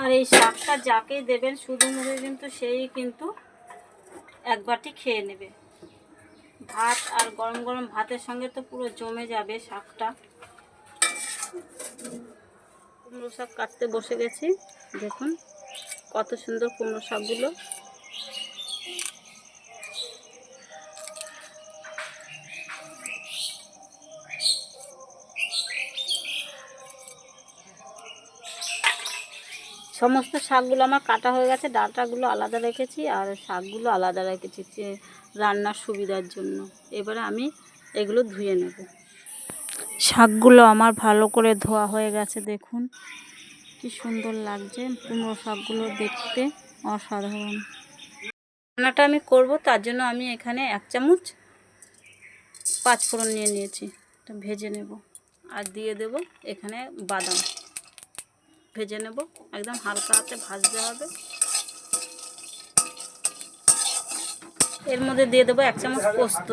আর এই শাকটা যাকে দেবেন, শুধু মুখে কিন্তু সেই কিন্তু একবারটি খেয়ে নেবে। ভাত আর গরম গরম ভাতের সঙ্গে তো পুরো জমে যাবে শাকটা। কুমড়ো শাক কাটতে বসে গেছি। দেখুন কত সুন্দর কুমড়ো শাকগুলো। সমস্ত শাকগুলো আমার কাটা হয়ে গেছে, ডাঁটাগুলো আলাদা রেখেছি আর শাকগুলো আলাদা রেখেছি যে রান্নার সুবিধার জন্য। এবারে আমি এগুলো ধুয়ে নেব। শাকগুলো আমার ভালো করে ধোয়া হয়ে গেছে, দেখুন। কি সুন্দর লাগছে কুমড়ো শাকগুলো দেখতে, অসাধারণ। রান্নাটা আমি করব, তার জন্য আমি এখানে এক চামচ পাঁচফোড়ন নিয়ে নিয়েছি। ভেজে নেব। আর দিয়ে দেব এখানে বাদাম। ভেজে নেব। একদম হালকা হাতে ভাজতে হবে। এর মধ্যে দিয়ে দেবো এক চামচ পোস্ত।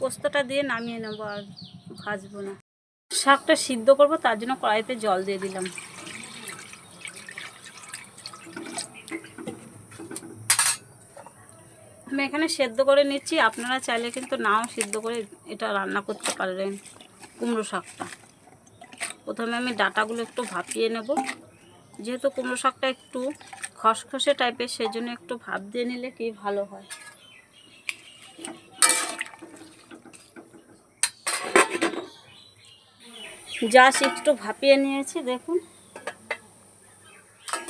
পোস্তটা দিয়ে নামিয়ে নেব আর ভাজবো না। শাকটা সিদ্ধ করব, তার জন্য কড়াইতে জল দিয়ে দিলাম। আমি এখানে সেদ্ধ করে নিচ্ছি, আপনারা চাইলে কিন্তু নাও সিদ্ধ করে এটা রান্না করতে পারবেন। কুমড়ো শাকটা। প্রথমে আমি ডাটাগুলো একটু ভাপিয়ে নেব। যেহেতু কুমড়ো শাকটা একটু খসখসে টাইপের সেই জন্য একটু ভাপ দিয়ে নিলে কি ভালো হয়। জাস্ট একটু ভাপিয়ে নিয়েছি, দেখুন।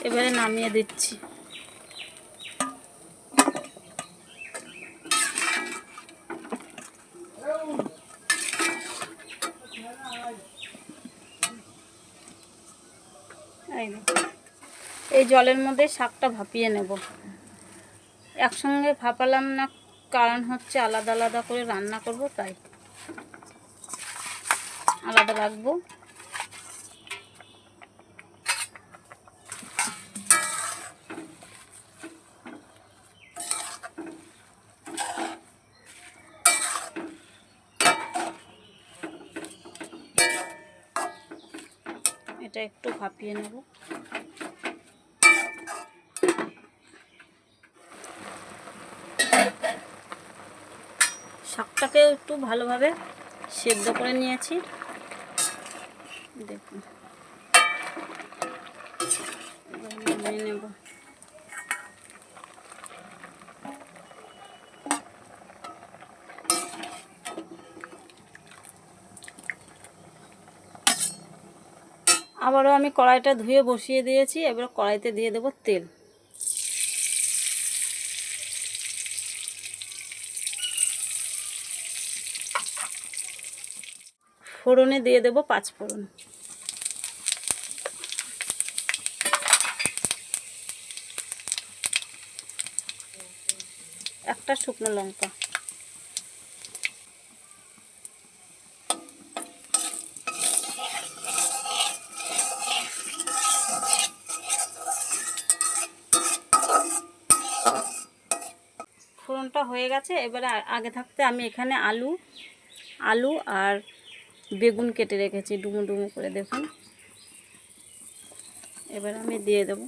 এবারে নামিয়ে দিচ্ছি এই দেখুন। এই জলের মধ্যে শাকটা ভাপিয়ে নেব। একসঙ্গে ভাপালাম না, কারণ হচ্ছে আলাদা আলাদা করে রান্না করব, তাই আলাদা রাখব। এটা একটু ভাপিয়ে নেব। শাকটাকে একটু ভালোভাবে সেদ্ধ করে নিয়েছি। দেখুন। নেব। আবারও আমি কড়াইটা ধুয়ে বসিয়ে দিয়েছি। এবার কড়াইতে দিয়ে দেবো তেল। ফোড়নে দিয়ে দেবো পাঁচ ফোড়ন। একটা শুকনো লঙ্কা। ফোড়নটা হয়ে গেছে, এবারে আগে থাকতে আমি এখানে আলু আলু আর বেগুন কেটে রেখেছি, ডুমো ডুমো করে দেখুন। এবার আমি দিয়ে দেবো।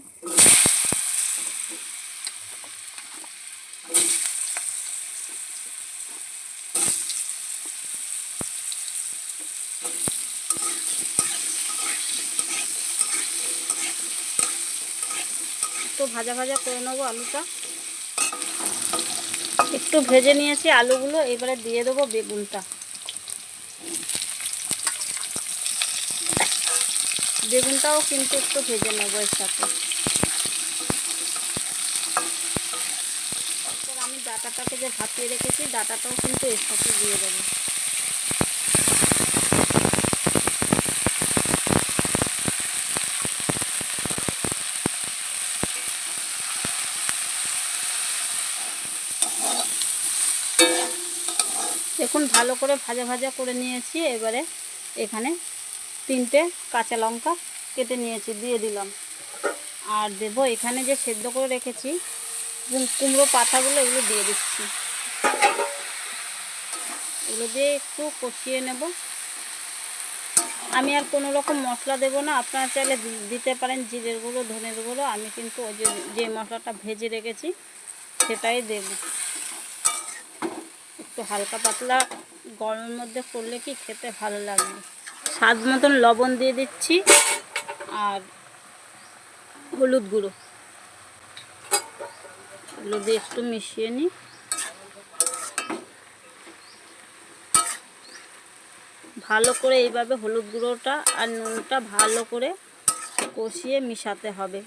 একটু ভাজা ভাজা করে নেব আলুটা। একটু ভেজে নিয়েছি আলুগুলো, এবারে দিয়ে দেবো বেগুনটা। বেগুনটাও কিন্তু একটু ভেজে নেব এর সাথে। আমি ডাটাটাকে যে ভাপিয়ে রেখেছি, ডাটাটাও কিন্তু এর সাথে দিয়ে দেবো। দেখুন, ভালো করে ভাজা ভাজা করে নিয়েছি। এবারে এখানে তিনটে কাঁচা লঙ্কা কেটে নিয়েছি, দিয়ে দিলাম। আর দেব এখানে যে সেদ্ধ করে রেখেছি কুম- কুমড়ো পাতাগুলো, এগুলো দিয়ে দিচ্ছি। এগুলো দিয়ে একটু কষিয়ে নেব। আমি আর কোনো রকম মশলা দেবো না, আপনারা চাইলে দিতে পারেন জিরের গুঁড়ো, ধনের গুঁড়ো, আমি কিন্তু ওই যে যে মশলাটা ভেজে রেখেছি, সেটাই দেব। একটু হালকা পাতলা গরমের মধ্যে করলে কি খেতে ভালো লাগবে? স্বাদ মতন লবণ দিয়ে দিচ্ছি আর হলুদ গুঁড়ো। এগুলো দিয়ে একটু মিশিয়ে নিই। ভালো করে এইভাবে হলুদ গুঁড়োটা আর নুনটা ভালো করে কষিয়ে মিশাতে হবে,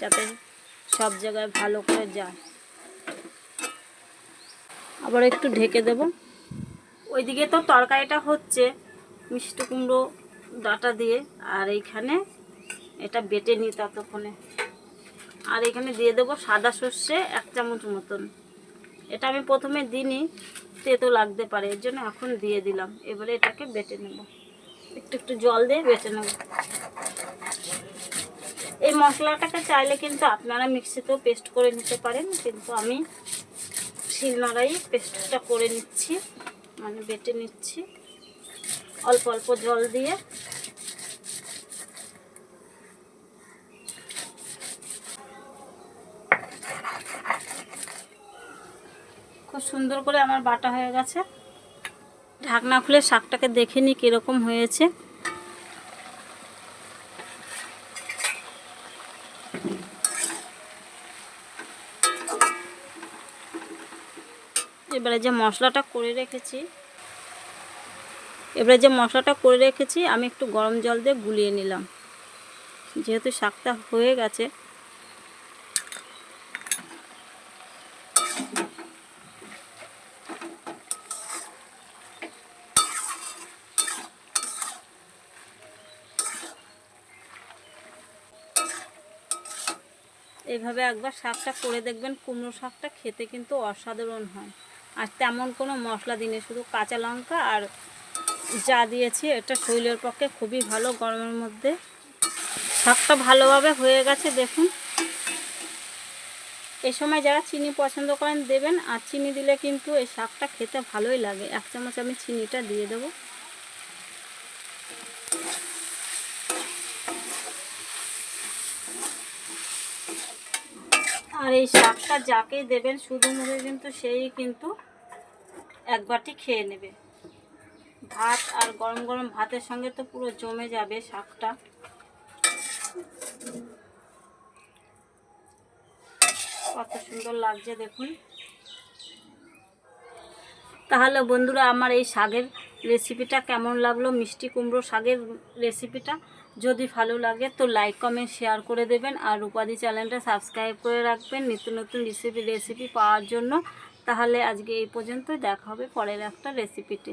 যাতে সব জায়গায় ভালো করে যায়। আবার একটু ঢেকে দেব। ওইদিকে তো তরকারিটা হচ্ছে। মিষ্টি কুমড়ো ডাটা দিয়ে, আর এইখানে এটা বেটে নিই ততক্ষণে। আর এখানে দিয়ে দেবো সাদা সর্ষে এক চামচ মতন। এটা আমি প্রথমে দিইনি, তেতো লাগতে পারে, এর জন্য এখন দিয়ে দিলাম। এবারে এটাকে বেটে নেব। একটু একটু জল দিয়ে বেটে নেব। এই মশলাটাকে চাইলে কিন্তু আপনারা মিক্সিতেও পেস্ট করে নিতে পারেন, কিন্তু আমি শিলনোড়াই পেস্টটা করে নিচ্ছি মানে বেটে নিচ্ছি। অল্প অল্প জল দিয়ে। খুব সুন্দর করে আমার বাটা হয়ে গেছে। ঢাকনা খুলে শাকটাকে দেখে নিই কীরকম হয়েছে। এবারে যে মশলাটা করে রেখেছি এবারে যে মশলাটা করে রেখেছি, আমি একটু গরম জল দিয়ে গুলিয়ে নিলাম। যেহেতু শাকটা হয়ে গেছে। এইভাবে একবার শাকটা করে দেখবেন, কুমড়ো শাকটা খেতে কিন্তু অসাধারণ হয়। আর তেমন কোনো মশলা দিনে শুধু কাঁচা লঙ্কা আর যা দিয়েছি, এটা শরীরের পক্ষে খুবই ভালো, গরমের মধ্যে। শাকটা ভালোভাবে হয়ে গেছে, দেখুন। এই সময় যারা চিনি পছন্দ করেন, দেবেন। আর চিনি দিলে কিন্তু এই শাকটা খেতে ভালোই লাগে। এক চামচ আমি চিনিটা দিয়ে দেবো। আর এই শাকটা যাকেই দেবেন, শুধু মুখে কিন্তু সেই কিন্তু এক বাটি খেয়ে নেবে। ভাত আর গরম গরম ভাতের সঙ্গে তো পুরো জমে যাবে শাকটা। কত সুন্দর লাগছে দেখুন। তাহলে বন্ধুরা, আমার এই শাকের রেসিপিটা কেমন লাগল? মিষ্টি কুমড়ো শাকের রেসিপিটা যদি ভালো লাগে তো লাইক, কমেন্ট, শেয়ার করে দেবেন। আর রূপাদি চ্যানেলটা সাবস্ক্রাইব করে রাখবেন নিত্য নতুন রেসিপি রেসিপি পাওয়ার জন্য। তাহলে আজকে এই পর্যন্তই। দেখা হবে পরের একটা রেসিপিতে।